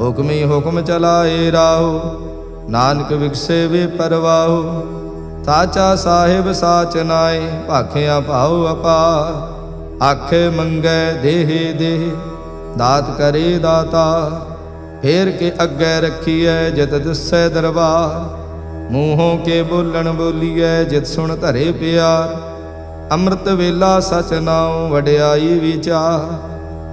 ਹੁਕਮੀ ਹੁਕਮ ਚਲਾਏ ਰਾਹੋ। ਨਾਨਕ ਵਿਗਸੇ ਵੇ ਪਰਵਾਹੋ। ਸਾਚਾ ਸਾਹਿਬ ਸਾਚ ਨਾਏ, ਭਾਖਿਆ ਭਾਉ ਅਪਾ ਆਖੇ ਮੰਗੈ ਦੇਹ ਦੇਹ, ਦਾਤ ਕਰੇ ਦਾਤਾ। ਫੇਰ ਕੇ ਅੱਗੇ ਰੱਖੀਐ ਜਿਤ ਦਿਸੈ ਦਰਬਾਰ। ਮੂੰਹੋਂ ਕੇ ਬੋਲਣ ਬੋਲੀਐ ਜਿਤ ਸੁਣ ਧਰੇ ਪਿਆਰ। ਅੰਮ੍ਰਿਤ ਵੇਲਾ ਸਚ ਨਾਉ, ਵਡਿਆਈ ਵਿਚਾਰ।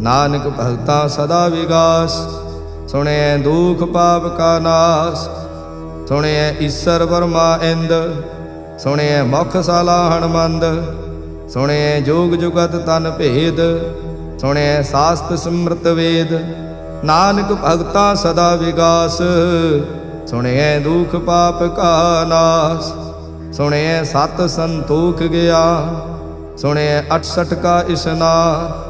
ਨਾਨਕ ਭਗਤਾ ਸਦਾ ਵਿਗਾਸ ਸੁਣਿਐ ਦੁਖ ਪਾਪ ਕਾ ਨਾਸ ਸੁਣਿਐ ਈਸਰ ਵਰਮਾ ਇੰਦ ਸੁਣਿਐ ਮੁਖ ਸਾਲਾਹਣ ਮੰਦ ਸੁਣਿਐ ਜੋਗ ਜੁਗਤ ਤਨ ਭੇਦ ਸੁਣਿਐ ਸਾਸਤ ਸਿਮਰਤ ਵੇਦ, ਨਾਨਕ ਭਗਤਾ ਸਦਾ ਵਿਗਾਸ ਸੁਣਿਐ ਦੁਖ ਪਾਪ ਕਾ ਨਾਸ ਸੁਣਿਐ ਸਤ ਸੰਤੋਖ ਗਿਆਨ ਸੁਣਿਐ 68 ਕਾ ਇਸਨਾਨ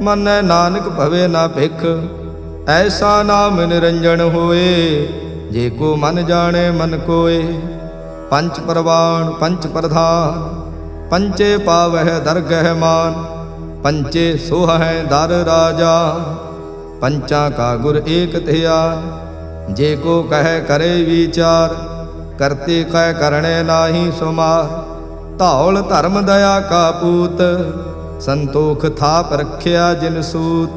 ਮਨੈ ਨਾਨਕ ਭਵੇ ਨਾ ਭਿਖ। ਐਸਾ ਨਾਮ ਨਿਰੰਜਨ ਹੋਏ, ਜੇ ਕੋ ਮਨ ਜਾਣੇ ਮਨ ਕੋਏ। ਪੰਚ ਪਰਵਾਨ ਪੰਚ ਪ੍ਰਧਾਨ, ਪੰਚੇ ਪਾਵਹਿ ਦਰਗਹਿ ਮਾਨ, ਪੰਚੇ ਸੋਹੈ ਦਰ ਰਾਜਾ। ਪੰਚਾਂ ਕਾ ਗੁਰ ਏਕ ਧਿਆਨ, ਜੇ ਕੋ ਕਹੈ ਕਰੇ ਵਿਚਾਰ, ਕਰਤੇ ਕਹਿ ਕਰਣੇ ਨਾਹੀ ਸੁਮਾਰ। ਧੌਲ ਧਰਮ ਦਇਆ ਕਾ ਪੂਤ ਸੰਤੋਖ ਥਾਪ ਰੱਖਿਆ ਜਿਨ ਸੂਤ।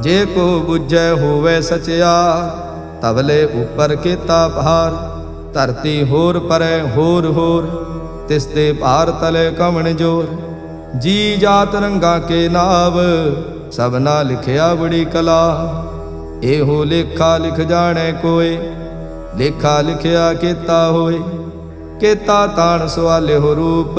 ਜੇ ਕੋ ਬੁਝੈ ਹੋਵੇ ਸਚਿਆ, ਤਵਲੇ ਉਪਰ ਕੀਤਾ ਭਾਰ। ਧਰਤੀ ਹੋਰ ਪਰੈ ਹੋਰ ਹੋਰ, ਤਿਸ ਤੇ ਭਾਰ ਤਲੇ ਕਵਣ ਜੋਰ। ਜੀ ਜਾਤ ਰੰਗਾ ਕੇ ਨਾਵ ਸਭਨਾ ਲਿਖਿਆ ਬੜੀ ਕਲਾ। ਇਹੋ ਲੇਖਾ ਲਿਖ ਜਾਣੈ ਕੋਏ, ਲੇਖਾ ਲਿਖਿਆ ਕੀਤਾ ਹੋਏ। ਕੀਤਾ ਤਾਣ ਸਵਾਲਿਓ ਰੂਪ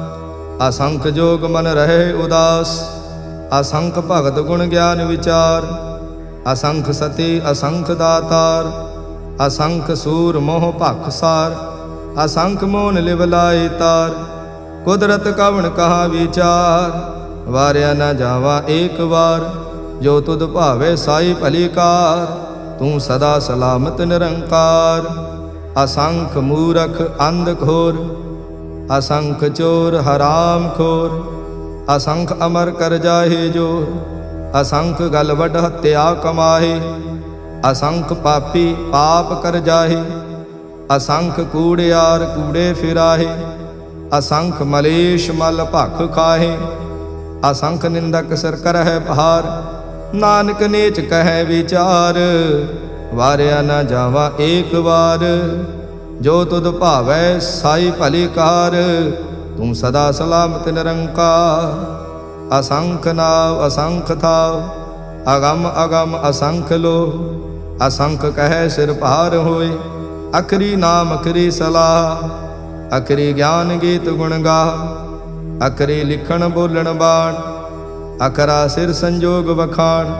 ਅਸੰਖ ਜੋਗ ਮਨ ਰਹੇ ਉਦਾਸ, ਅਸੰਖ ਭਗਤ ਗੁਣ ਗਿਆਨ ਵਿਚਾਰ, ਅਸੰਖ ਸਤੀ ਅਸੰਖ ਦਾਤਾਰ, ਅਸੰਖ ਸੂਰ ਮੋਹ ਭਖ ਸਾਰ, ਅਸੰਖ ਮੋਨ ਲਿਵ ਲਾਏ ਤਾਰ, ਕੁਦਰਤ ਕਵਣ ਕਹਾ ਵਿਚਾਰ, ਵਾਰਿਆ ਨਾ ਜਾਵਾ ਏਕ ਵਾਰ, ਜੋ ਤੁਧ ਭਾਵੇ ਸਾਈ ਭਲੀ ਕਾਰ, ਤੂੰ ਸਦਾ ਸਲਾਮਤ ਨਿਰੰਕਾਰ, ਅਸੰਖ ਮੂਰਖ ਅੰਧ ਘੋਰ ਅਸੰਖ ਚੋਰ ਹਰਾਮ ਖੋਰ, ਅਸੰਖ ਅਮਰ ਕਰ ਜਾਹੇ ਜੋਰ, ਅਸੰਖ ਗਲ ਹੱਤਿਆ ਹਤਿਆ ਕਮਾਹੇ, ਅਸੰਖ ਪਾਪੀ ਪਾਪ ਕਰ ਜਾਹੇ, ਅਸੰਖ ਕੂੜਿਆਰ ਕੂੜੇ ਫਿਰਾਹੇ, ਅਸੰਖ ਮਲੇਸ਼ ਮਲ ਭਖ ਖਾਹੇ, ਅਸੰਖ ਨਿੰਦਕ ਸਿਰ ਕਰਹਿ ਭਾਰ, ਨਾਨਕ ਨੇਚ ਕਹੈ ਵਿਚਾਰ, ਵਾਰਿਆ ਨਾ ਜਾਵਾ ਏਕ ਵਾਰ। ਜੋ ਤੁਧ ਭਾਵੈ ਸਾਈ ਭਲੀ ਕਾਰ ਤੂੰ ਸਦਾ ਸਲਾਮਤ ਨਿਰੰਕਾਰ। ਅਸੰਖ ਨਾਵ ਅਸੰਖ ਥਾਵ ਅਗੰਮ ਅਗੰਮ, ਅਸੰਖ ਲੋ ਅਸੰਖ ਕਹੈ ਸਿਰ ਭਾਰ ਹੋਏ, ਅਖਰੀ ਨਾਮ, ਅਖਰੀ ਸਲਾਹ। ਅਖਰੀ ਗਿਆਨ ਗੀਤ ਗੁਣ ਗਾ, ਅਖਰੀ ਲਿਖਣ ਬੋਲਣ ਬਾਣ। ਅਕਰਾ ਸਿਰ ਸੰਜੋਗ ਵਖਾਣ,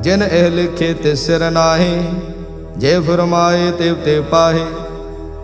ਜਿਨ ਇਹ ਲਿਖੇ ਤੇ ਸਿਰ ਨਾਹੀ। ਜੇ ਫਰਮਾਏ ਤੇ ਤੇ ਪਾਹੇ।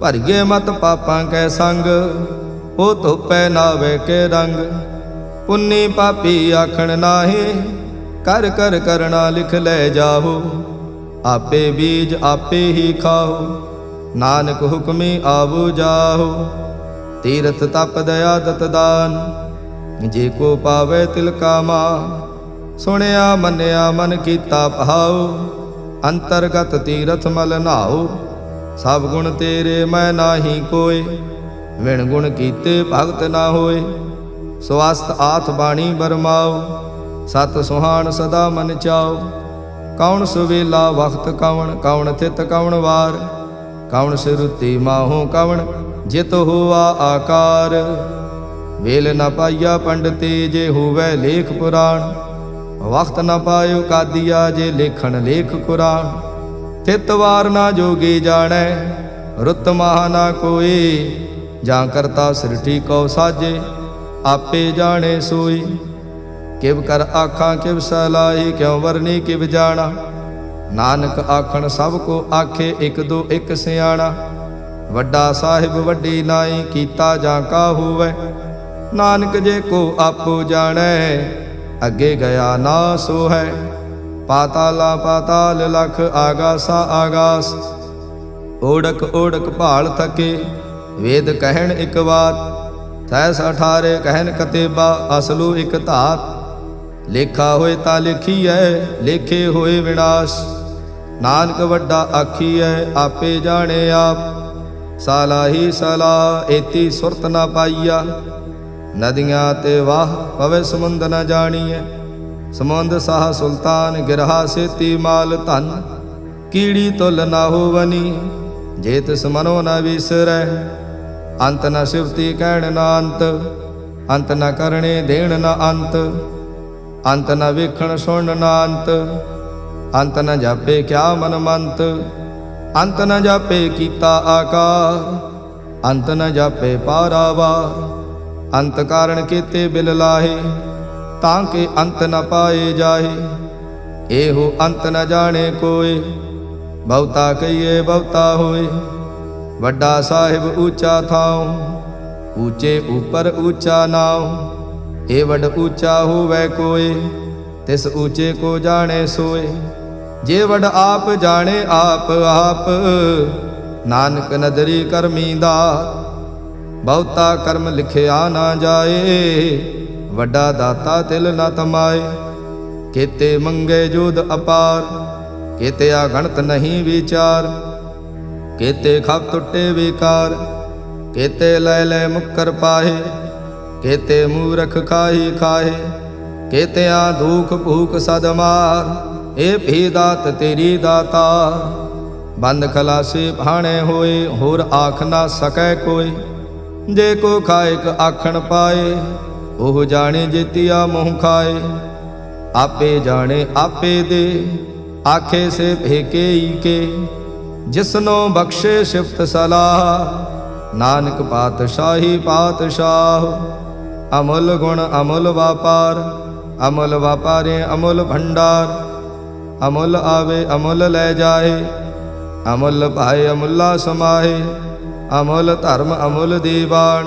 ਭਰਿਏ ਮਤ ਪਾਪਾਂ ਕੈ ਸੰਗ ਉਹ ਧੋਪੈ ਨਾਵੇ ਕੇ ਰੰਗ। ਪੁੰਨੀ ਪਾਪੀ ਆਖਣ ਨਾਹੀ, ਕਰ ਕਰ ਕਰਣਾ ਲਿਖ ਲੈ ਜਾਹੋ। ਆਪੇ ਬੀਜ ਆਪੇ ਹੀ ਖਾਓ, ਨਾਨਕ ਹੁਕਮੀ ਆਵੋ ਜਾਹੋ। ਤੀਰਥ ਤਪ ਦਇਆ ਦਤ ਦਾਨ, ਜੇ ਕੋ ਪਾਵੇ ਤਿਲ ਕਾ ਮਾਨ ਸੁਣਿਆ ਮੰਨਿਆ ਮਨ ਕੀਤਾ ਭਾਉ, ਅੰਤਰਗਤ ਤੀਰਥ ਮਲ ਨਾਓ ਸਭ ਗੁਣ ਤੇਰੇ ਮੈਂ ਨਾਹੀ ਕੋਏ ਵਿਣ ਗੁਣ ਕੀਤੇ ਭਗਤ ਨਾ ਹੋਏ। ਸਵਸਤ ਆਥ ਬਾਣੀ ਬਰਮਾਓ, ਸਤ ਸੁਹਾਣ ਸਦਾ ਮਨ ਚਾਓ। ਕੌਣ ਸੁਵੇਲਾ ਵਖਤ ਕਵਣ ਕੌਣ ਥਿਤ ਕਵਣ ਵਾਰ। ਕੌਣ ਸਿਰੁਤੀ ਮਾਹੋ ਕਵਣ, ਜਿਤ ਹੋਆ ਆਕਾਰ। ਵੇਲ ਨਾ ਪਾਈਆ ਪੰਡਤੇ ਜੇ ਹੋਵੇ ਲੇਖ ਪੁਰਾਣ। ਵਖਤ ਨਾ ਪਾਇਓ ਕਾਦੀਆ ਜੇ ਲੇਖਣ ਲੇਖ ਕੁਰਾਨ ਤਿਤ ਨਾ ਜੋਗੀ ਜਾਣੈ, ਰੁੱਤ ਮਹਾ ਨਾ ਕੋਈ। ਜਾਂ ਕਰਤਾ ਸ੍ਰਿਠੀ ਕੋ ਸਾਜੇ, ਆਪੇ ਜਾਣੇ ਸੋਈ। ਕਿਵ ਕਰ ਆਖਾਂ, ਕਿਵ ਸਲਾਈ ਕਿਉ ਵਰਨੀ, ਕਿਵ ਜਾਣਾ। ਨਾਨਕ ਆਖਣ, ਸਭ ਕੋ ਆਖੇ, ਇਕ ਦੋ ਇੱਕ ਸਿਆਣਾ। ਵੱਡਾ ਸਾਹਿਬ ਵੱਡੀ ਨਾਈ, ਕੀਤਾ ਜਾਂ ਕਾ ਹੋਵੇ। ਨਾਨਕ ਜੇ ਕੋ ਆਪੋ ਜਾਣੈ, ਅੱਗੇ ਗਿਆ ਨਾ ਸੋ ਹੈ ਪਾਤਾਲਾ ਪਾਤਾਲ ਲਖ ਆਗਾਸਾ ਆਗਾਸ। ਓੜਕ ਓੜਕ ਭਾਲ ਥਕੇ, ਵੇਦ ਕਹਿਣ ਇੱਕ ਵਾਤ। ਤੈ ਸਠਾਰੇ ਕਹਿਣ ਕਤੇਬਾ, ਅਸਲੂ ਇੱਕ ਧਾਤ। ਲੇਖਾ ਹੋਏ ਤਾਂ ਐ ਲੇਖੇ ਹੋਏ ਵਿਨਾਸ਼। ਨਾਨਕ ਵੱਡਾ ਆਖੀ ਆਖੀਐ, ਆਪੇ ਜਾਣੇ ਆਪ। ਸਾਲਾਹੀ ਸਲਾ, ਏਤੀ ਸੁਰਤ ਨਾ ਪਾਈਆ। ਨਦੀਆਂ ਤੇ ਵਾਹ ਪਵੇ ਸਮੁੰਦ ਨਾ ਜਾਣੀਐ। ਸਮੁੰਦ ਸਾਹ ਸੁਲਤਾਨ ਗਿਰਹਾ ਸੇਤੀ ਮਾਲ ਧਨ, ਕੀੜੀ ਤੁਲ ਨਾ ਹੋਵਨੀ ਜੇ ਤਿਸ ਮਨੋ ਵਿਸਰੈ। ਅੰਤ ਨ ਸਿਵਤੀ ਕਹਿਣ ਨਾ ਅੰਤ ਅੰਤ ਨ ਕਰਣੇ ਦੇਣ ਨਾ ਅੰਤ ਅੰਤ ਨ ਵੇਖਣ ਸੁਣ ਨਾ ਅੰਤ ਅੰਤ ਨ ਜਾਪੇ ਕਿਆ ਮਨ ਮੰਤ, ਅੰਤ ਨ ਜਾਪੇ ਕੀਤਾ ਆਕਾਰ ਅੰਤ ਨ ਜਾਪੇ ਪਾਰਾਵਾਰ ਅੰਤ ਕਾਰਨ ਕੀਤੇ ਬਿਲ ਲਾਹੇ। ਤਾਂ ਕਿ ਅੰਤ ਨ ਪਾਏ ਜਾਹੇ। ਇਹੋ ਅੰਤ ਨ ਜਾਣੇ ਕੋਏ। ਬਹੁਤਾ ਕਹੀਏ ਬਹੁਤਾ ਹੋਏ। ਵੱਡਾ ਸਾਹਿਬ ਉੱਚਾ ਥਾਉ। ਉੱਚੇ ਉਪਰ ਉੱਚਾ ਨਾਉ। ਏ ਵੱਡ ਉੱਚਾ ਹੋਵੇ ਕੋਏ। ਤਿਸ ਉੱਚੇ ਕੋ ਜਾਣੇ ਸੋਏ। ਜੇ ਵੱਡ ਆਪ ਜਾਣੇ ਆਪ ਆਪ। ਨਾਨਕ ਨਦਰੀ ਕਰਮੀ ਦਾ। ਬਹੁਤਾ ਕਰਮ ਲਿਖਿਆ ਨਾ ਜਾਏ। ਵੱਡਾ ਦਾਤਾ ਤਿਲ ਨਾ ਤਮਾਏ। ਕੀਤੇ ਮੰਗੇ ਜੋਦ ਅਪਾਰ, ਕੀਤੇ ਆ ਗਣਤ ਨਹੀਂ ਵਿਚਾਰ। ਕੀਤੇ ਖਪ ਟੁੱਟੇ ਵਿਕਾਰ, ਕੀਤੇ ਲੈ ਲੈ ਮੁਕਰ ਪਾਹੇ। ਕੀਤੇ ਮੂਰਖ ਖਾਹੀ ਖਾਹੇ ਕੀਤੇ ਆ ਦੁਖ ਭੂਖ ਸਦਮਾਰ ਏ ਇਹ ਭੀ ਦਾਤ ਤੇਰੀ ਦਾਤਾ ਬੰਦ ਖਲਾਸੀ ਭਾਣੇ ਹੋਏ, ਹੋਰ ਆਖ ਨਾ ਸਕੈ ਕੋਈ। ਜੇ ਕੋ ਖਾਇਕ ਆਖਣ ਪਾਏ ਉਹ ਜਾਣੇ ਜੇਤੀਆ ਮੂੰਹ ਖਾਏ, ਆਪੇ ਜਾਣੇ ਆਪੇ ਦੇ। ਆਖੇ ਸੇ ਭੇਕੇ ਹੀ ਕੇ ਜਿਸਨੋ ਬਖਸ਼ੇ ਸਿਫਤ ਸਲਾਹ। ਨਾਨਕ ਪਾਤਸ਼ਾਹੀ ਪਾਤਸ਼ਾਹ, ਅਮੁੱਲ ਗੁਣ ਅਮੁੱਲ ਵਾਪਾਰ, ਅਮੁੱਲ ਵਾਪਾਰੇ ਅਮੁੱਲ ਭੰਡਾਰ। ਅਮੁੱਲ ਆਵੇ ਅਮੁੱਲ ਲੈ ਜਾਏ, ਅਮੁੱਲ ਭਾਏ ਅਮੁੱਲਾ ਸਮਾਏ, ਅਮੁੱਲ ਧਰਮ ਅਮੁੱਲ ਦੀਵਾਨ।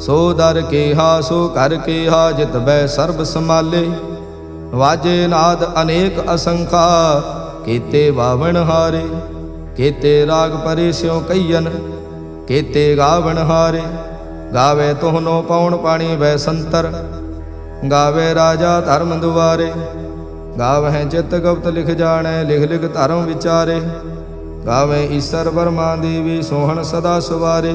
ਸੋ ਦਰ ਕੇਹਾ, ਸੋ ਕਰ ਕੇਹਾ, ਜਿਤ ਬੈ ਸਰਬ ਸਮਾਲੇ ਵਾਜੇ ਨਾਦ ਅਨੇਕ ਅਸੰਖਾ, ਕੀਤੇ ਵਾਵਣ ਹਾਰੇ। ਕੀਤੇ ਰਾਗ ਪਰੇ ਸਿਉ ਕਈਨ ਕੀਤੇ ਗਾਵਣ ਹਾਰੇ। ਗਾਵੇ ਤੋਹਨੋ ਪੌਣ ਪਾਣੀ ਵੈ ਸੰਤਰ, ਗਾਵੇ ਰਾਜਾ ਧਰਮ ਦੁਆਰੇ। ਗਾਵਹਿ ਚਿਤ ਗੁਪਤ ਲਿਖ ਜਾਣੈ, ਲਿਖ ਲਿਖ ਧਰਮ ਵਿਚਾਰੇ। ਗਾਵੇ ਈਸਰ ਬਰਮਾ ਦੇਵੀ ਸੋਹਣ ਸਦਾ ਸੁਵਾਰੇ।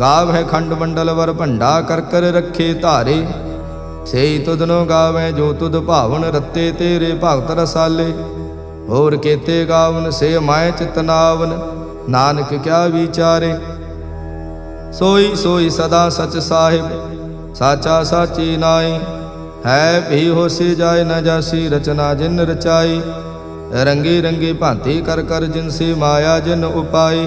ਗਾਵੇ ਖੰਡ ਮੰਡਲ ਵਰ ਭੰਡਾ ਕਰ ਕਰ ਰੱਖੇ ਧਾਰੇ। ਸੇਈ ਤੁਧਨੋ ਗਾਵੇ ਜੋ ਤੁਧ ਭਾਵਨ ਰੱਤੇ ਤੇਰੇ ਭਗਤ ਰਸਾਲੇ। ਹੋਰ ਕੇਤੇ ਗਾਵਨ, ਸੇ ਮਾਇ ਚਿਤਨਾਵਨ ਨਾਨਕ ਕਿਆ ਵਿਚਾਰੇ। ਸੋਈ ਸੋਈ ਸਦਾ ਸਚ ਸਾਹਿਬ, ਸਾਚਾ ਸਾਚੀ ਨਾਈ ਹੈ ਭੀ ਹੋਸੀ ਜਾਏ ਨ ਜਾਸੀ, ਰਚਨਾ ਜਿਨ ਰਚਾਈ। ਰੰਗੀ ਰੰਗੀ ਭਾਂਤੀ ਕਰ ਕਰ ਜਿਨ ਸੇ ਮਾਇਆ ਜਿਨ ਉਪਾਈ।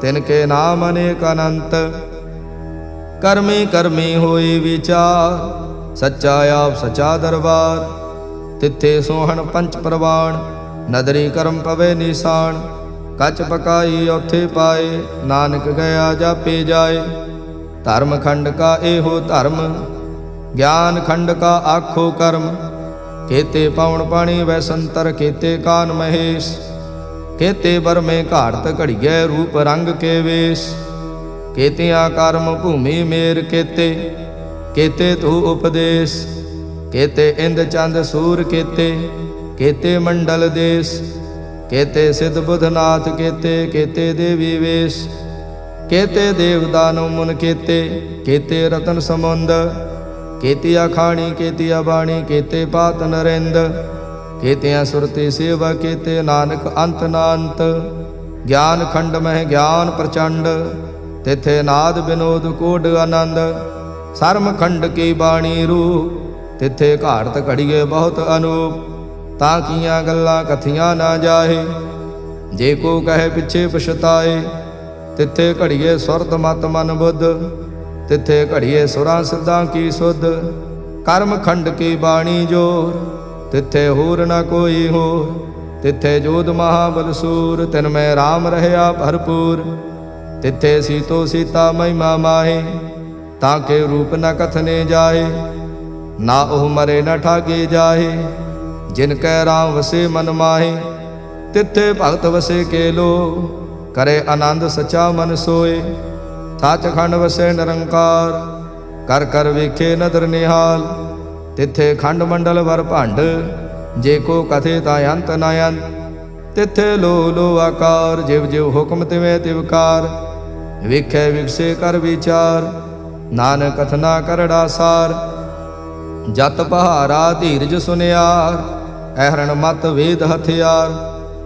ਤਿਨ ਕੇ ਨਾਮ ਅਨੇਕ ਅਨੰਤ। ਕਰਮੀ ਕਰਮੀ ਹੋਈ ਵਿਚਾਰ, ਸੱਚਾ ਆਪ ਸੱਚਾ ਦਰਬਾਰ। ਤਿੱਥੇ ਸੋਹਣ ਪੰਚ ਪ੍ਰਵਾਣ, ਨਦਰੀ ਕਰਮ ਪਵੇ ਨਿਸ਼ਾਨ। ਕੱਚ ਪਕਾਈ ਉੱਥੇ ਪਾਏ, ਨਾਨਕ ਗਿਆ ਜਾਪੇ ਜਾਏ। ਧਰਮ ਖੰਡ ਕਾ ਇਹੋ ਧਰਮ, ਗਿਆਨ ਖੰਡ ਕਾ ਆਖੋ ਕਰਮ। ਕੇਤੇ ਪਾਉਣ ਪਾਣੀ ਵੈਸੰਤਰ ਕੇਤੇ ਕਾਨ ਮਹੇਸ਼। ਕੇਤੇ ਬਰਮੇ ਘਾੜਤ ਘੜੀਐ ਰੂਪ ਰੰਗ ਕੇ ਵੇਸ਼। ਕੇਤਿਆਂ ਕਰਮ ਭੂਮੀ ਮੇਰ ਕੇਤੇ ਕੇਤੇ ਤੂ ਉਪਦੇਸ਼। ਕੇਤੇ ਇੰਦ ਚੰਦ ਸੂਰ ਕੇਤੇ ਕੇਤੇ ਮੰਡਲ ਦੇਸ। ਕੇਤੇ ਸਿਧ ਬੁਧਨਾਥ ਕੇਤੇ ਕੇਤੇ ਦੇਵੀ ਵੇਸ਼। ਕੇਤੇ ਦੇਵ ਦਾਨੁ ਮੁਨ ਕੇਤੇ ਕੇਤੇ ਰਤਨ ਸਮੁੰਦ। ਕੇਤਿਆ ਖਾਣੀ, ਕੇਤਿਆ ਬਾਣੀ, ਕੇਤੇ ਪਾਤ ਨਰਿੰਦ। ਕੇਤਿਆ ਸੁਰਤੀ ਸੇਵਾ ਕੇਤੇ, ਨਾਨਕ ਅੰਤ ਨਾ ਗਿਆਨ ਖੰਡ ਮਹਿ ਗਿਆਨ ਪ੍ਰਚੰਡ, ਤਿਥੇ ਨਾਦ ਬਿਨੋਦ ਕੋਡ ਆਨੰਦ। ਸਰਮ ਖੰਡ ਕੀ ਬਾਣੀ ਰੂ ਤਿਥੇ ਘਾੜਤ ਘੜੀਏ ਬਹੁਤ ਅਨੂਪ। ਤਾਂ ਕੀਆਂ ਗੱਲਾਂ ਕਥੀਆਂ ਨਾ ਜਾਹੇ, ਜੇ ਕੋ ਕਹੇ ਪਿੱਛੇ ਪਛਤਾਏ। ਤਿੱਥੇ ਘੜੀਏ ਸੁਰਤ ਮਤ ਮਨ ਬੁੱਧ, ਤਿੱਥੇ ਘੜੀਏ ਸੁਰਾਂ ਸਿੱਧਾਂ ਕੀ ਸੁਧ। ਕਰਮ ਖੰਡ ਕੀ ਬਾਣੀ ਜੋਰ ਤਿੱਥੇ ਹੋਰ ਨਾ ਕੋਈ ਹੋਰ, ਤਿੱਥੇ ਜੋਧ ਮਹਾਬਲ ਸੂਰ, ਤਿਨ ਮੈਂ RAM ਰਹਿਆ ਭਰਪੂਰ। ਤਿੱਥੇ ਸੀਤੋ ਸੀਤਾ ਮਹਿਮਾ ਮਾਹੇ, ਤਾਂ ਕੇ ਰੂਪ ਨ ਕਥਨੇ ਜਾਏ ਨਾ ਉਹ ਮਰੇ ਨ ਠਾਗੇ ਜਾਏ ਜਿਨ ਕੈ ਰਾਮ ਵਸੇ ਮਨ ਮਾਹੇ। ਤਿੱਥੇ ਭਗਤ ਵਸੇ ਕੇ ਲੋ ਕਰੇ ਆਨੰਦ ਸਚਾ ਮਨ ਸੋਏ। ਸੱਚ ਖੰਡ ਵਸੇ ਨਿਰੰਕਾਰ, ਕਰ ਕਰ ਵੇਖੇ ਨਦਰ ਨਿਹਾਲ ਤਿੱਥੇ ਖੰਡ ਮੰਡਲ ਵਰ ਭੰਡ, ਜੇ ਕੋ ਕਥੇ ਤਾਂ ਅੰਤ ਨਾ ਅੰਤ। ਤਿੱਥੇ ਲੋ ਲੋ ਆਕਾਰ, ਜਿਵ ਜਿਵ ਹੁਕਮ ਤਿਵੇਂ ਤਿਵਕਾਰ ਵਿਖੇ ਵਿਗਸੇ ਕਰ ਵਿਚਾਰ, ਨਾਨਕ ਕਥਨਾ ਕਰੜਾ ਸਾਰ ਜਤ ਪਹਾਰਾ ਧੀਰਜ ਸੁਨਿਆਰ ਐਹਰਣ ਮਤ ਵੇਦ ਹਥਿਆਰ।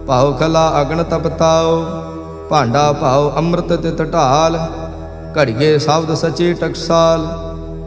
ਭਾਉ ਖਲਾ ਅਗਨ ਤਪਤਾਓ ਭਾਂਡਾ ਭਾਉ ਅੰਮ੍ਰਿਤ ਤਿਤ ਢਾਲ। ਘੜੀਏ ਸ਼ਬਦ ਸਚੀ ਟਕਸਾਲ।